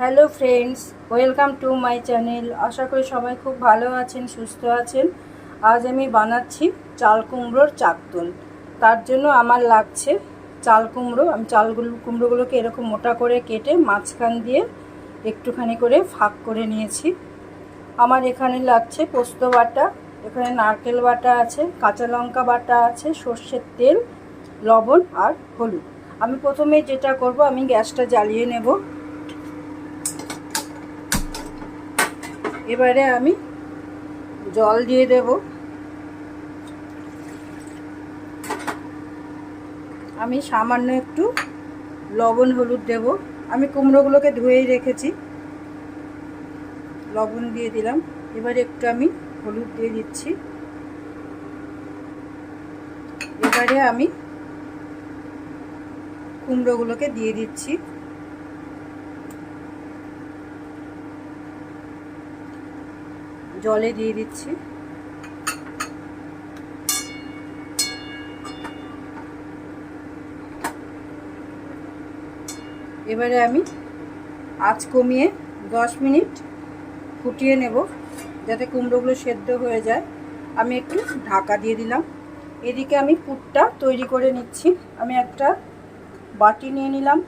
Hello friends, welcome to my channel. আশা করি সবাই খুব ভালো আছেন, সুস্থ আছেন। আজ আমি বানাচ্ছি চাল কুমড়োর চাকতল তার জন্য আমার লাগছে চাল কুমড়ো। আমি চালগুলো কুমড়োগুলোকে এরকম মোটা করে কেটে মাঝখান দিয়ে একটুখানি করে ফাঁক করে নিয়েছি। আমার এখানে লাগছে পোস্ত বাটা, এখানে নারকেল বাটা আছে, কাঁচা লঙ্কা বাটা আছে, সর্ষের তেল, লবণ আর হলুদ। আমি প্রথমে যেটা করব, আমি গ্যাসটা জ্বালিয়ে নেব। এবারে আমি জল দিয়ে দেব। আমি সামান্য একটু লবণ, হলুদ দেব। আমি কুমড়োগুলোকে ধুয়েই রেখেছি। লবণ দিয়ে দিলাম। এবারে একটু আমি হলুদ দিয়ে দিচ্ছি। এবারে আমি কুমড়োগুলোকে দিয়ে দিচ্ছি। জলে দিয়ে দিচ্ছি। এবারে আমি আঁচ কমিয়ে দশ মিনিট ফুটিয়ে নেব, যাতে কুমড়োগুলো সেদ্ধ হয়ে যায়। আমি একটু ঢাকা দিয়ে দিলাম। এদিকে আমি পুরটা তৈরি করে নিচ্ছি। আমি একটা বাটি নিয়ে নিলাম।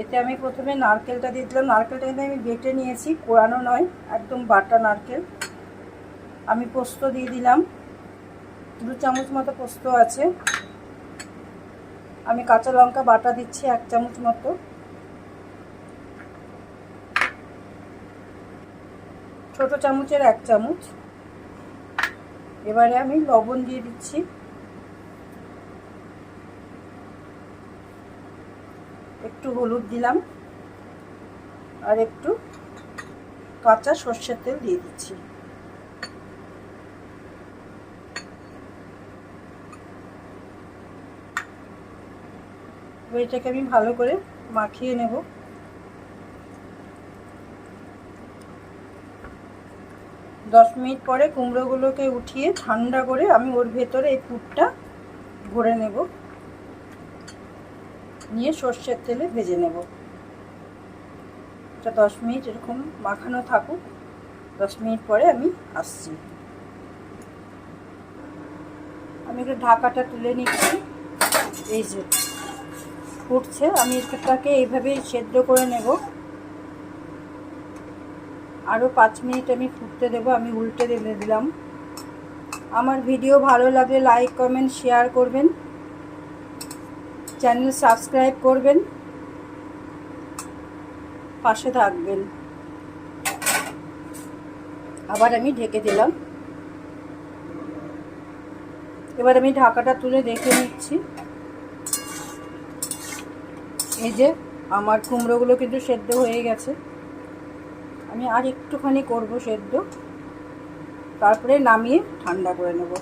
এতে আমি প্রথমে নারকেলটা দিয়ে দিলাম। নারকেলটা কিন্তু আমি বেটে নিয়েছি, কোরানো নয়, একদম বাটা নারকেল। আমি পোস্ত দিয়ে দিলাম। দু চামচ মতো পোস্ত আছে। আমি কাঁচা লঙ্কা বাটা দিচ্ছি এক চামচ মতো। ছোট চামচের এক চামচ। এবারে আমি লবণ দিয়ে দিচ্ছি। একটু হলুদ দিলাম। আর একটু কাঁচা সর্ষের তেল দিয়ে দিচ্ছি। এটাকে আমি ভালো করে মাখিয়ে নেব। দশ মিনিট পরে কুমড়োগুলোকে উঠিয়ে ঠান্ডা করে আমি ওর ভেতরে এই পুরটা ভরে নেব। নিয়ে সর্ষের তেলে ভেজে নেব। এটা দশ মিনিট এরকম মাখানো থাকুক। দশ মিনিট পরে আমি আসছি। আমি একটু ঢাকাটা তুলে নিচ্ছি। এই যে ফুটছে, আমি এটাকে এইভাবেই সেদ্ধ করে নেব। আরও পাঁচ মিনিট আমি ফুটতে দেবো, আমি উল্টে দেবে দিলাম। আমার ভিডিও ভালো লাগলে লাইক, কমেন্ট, শেয়ার করবেন। চ্যানেল সাবস্ক্রাইব করবেন। পাশে থাকবেন। আবার আমি ঢেকে দিলাম। এবার আমি ঢাকাটা তুলে দেখে নিচ্ছি। এই যে, আমার কুমড়োগুলো কিন্তু সেদ্ধ হয়ে গেছে। আমি আর একটুখানি করব সেদ্ধ। তারপরে নামিয়ে ঠান্ডা করে নেব।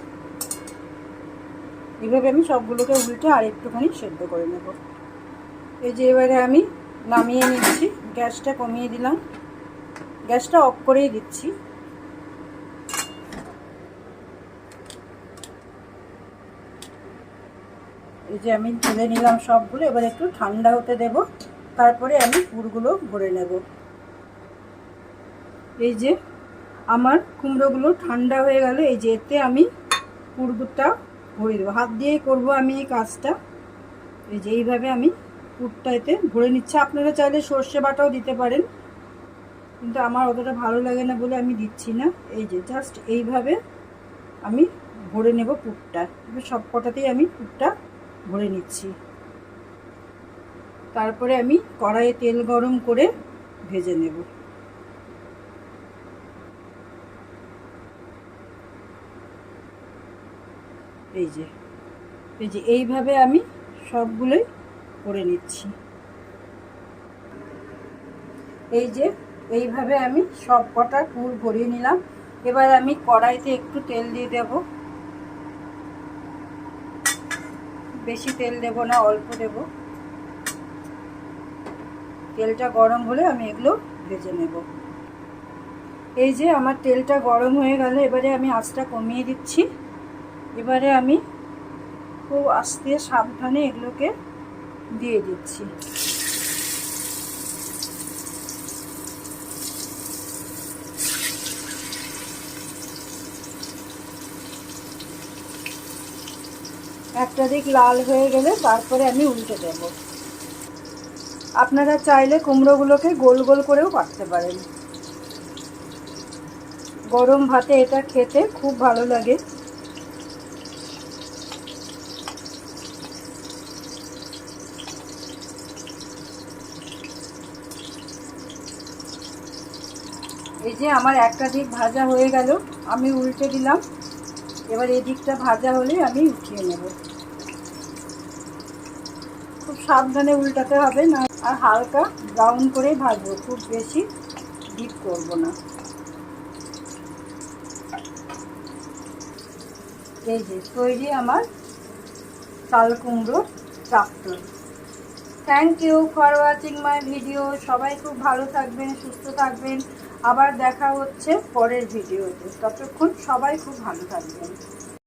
এইভাবে আমি সবগুলোকে উল্টে আর একটুখানি সেদ্ধ করে নেব। এই যে এবারে আমি নামিয়ে নিচ্ছি। গ্যাসটা কমিয়ে দিলাম। গ্যাসটা অফ করেই দিচ্ছি। এই যে আমি তুলে নিলাম সবগুলো, এবার একটু ঠান্ডা হতে দেব, তারপরে আমি পুরগুলো ভরে নেব। এই যে আমার কুমড়োগুলো ঠান্ডা হয়ে গেল, এই যে এতে আমি পুরগুটা ভরে দেবো। হাত দিয়েই করব আমি এই কাজটা। এই যে এইভাবে আমি পুরটা এতে ভরে নিচ্ছি। আপনারা চাইলে সর্ষে বাটাও দিতে পারেন, কিন্তু আমার অতটা ভালো লাগে না বলে আমি দিচ্ছি না। এই যে জাস্ট এইভাবে আমি ভরে নেব পুরটা। সব কটাতেই আমি পুরটা ভরে নিচ্ছি। তারপরে আমি কড়াইয়ে তেল গরম করে ভেজে নেব। এই যে এই যে এইভাবে আমি সবগুলোই করে নিচ্ছি। এই যে এইভাবে আমি সব কটা পুর ভরিয়ে নিলাম। এবার আমি কড়াইতে একটু তেল দিয়ে দেব। বেশি তেল দেব না, অল্প দেব। তেলটা গরম হলে আমি এগুলো ভেজে নেব। এই যে আমার তেলটা গরম হয়ে গেল, এবারে আমি আঁচটা কমিয়ে দিচ্ছি। এবারে আমি খুব আস্তে সাবধানে এগুলোকে দিয়ে দিচ্ছি। একটা দিক লাল হয়ে গেলে তারপরে আমি উল্টে দেব। আপনারা চাইলে কুমড়োগুলোকে গোল গোল করেও কাটতে পারেন। গরম ভাতে এটা খেতে খুব ভালো লাগে। এই যে আমার একটা দিক ভাজা হয়ে গেল, আমি উল্টে দিলাম। এবার এই দিকটা ভাজা হলে আমি উঠিয়ে নেব। খুব সাবধানে উল্টাতে হবে না, আর হালকা ব্রাউন করেই ভাজবো, খুব বেশি ডিপ করব না। এই যে, তৈরি আমার চাল কুমড়ো চাপ্তর thank you for watching my video সবাই খুব ভালো থাকবেন, সুস্থ থাকবেন। আবার দেখা হচ্ছে পরের ভিডিওতে। ততক্ষণ সবাই খুব ভালো থাকবেন।